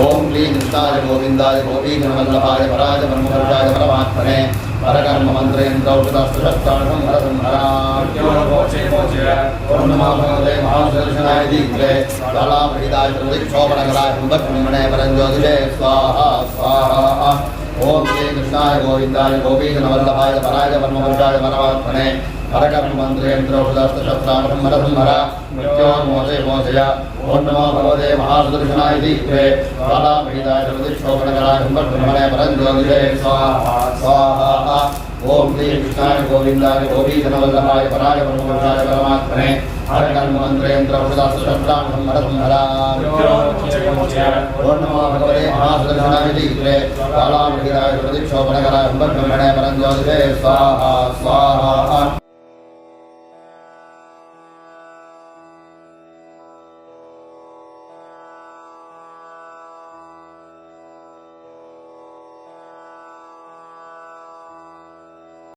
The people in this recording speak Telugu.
ఓం క్లీం కృష్ణాయ గోవిందాయ గోపీజనవల్లభాయ పరాయ బ్రహ్మవర్గాయ పరమాత్మనే పరకర్మ మంత్రయంత్రౌషధస్త్రశస్త్రాణం ఓం నమో భగవతే మహాసుదర్శనాయ దీప్తే కళామహిదాయ ప్రతిక్షోభనకరాయ కుంభబ్రహ్మణే పరంజ్యోతిషే స్వాహ స్వాహ. ఓం శ్రీ కృష్ణాయ గోవిందాయ గోపీజనవల్లభాయ పరాయ బ్రహ్మవర్గాయ పరమాత్మనే. పరకర్మ మంత్రయంత్రౌషధస్త్రశస్త్రాణం మృత్యోన్మోచయ మోచయ ఓం నమో భగవతే మహాసుదర్శనాయ దీప్తే. కళామహిదాయ ప్రతిక్షోభనకరాయ కుంభబ్రహ్మణే పరంజ్యోతిషే స్వాహ స్వాహ. ఓం శ్రీ కృష్ణాయ గోవిందాయ గోపీజనవల్లభాయ పరాయ బ్రహ్మవర్గాయ పరమాత్మనే హరకర్మ మంత్రయంత్ర ఔషధాస్త్రశస్త్రాణం ఓం నమో భగవతే మహాసుదర్శనాయ దీప్తే కాళామృగాయ ప్రతిక్షోభనకరాయ బ్రహ్మణే పరం జ్యోతిషే స్వాహ స్వాహ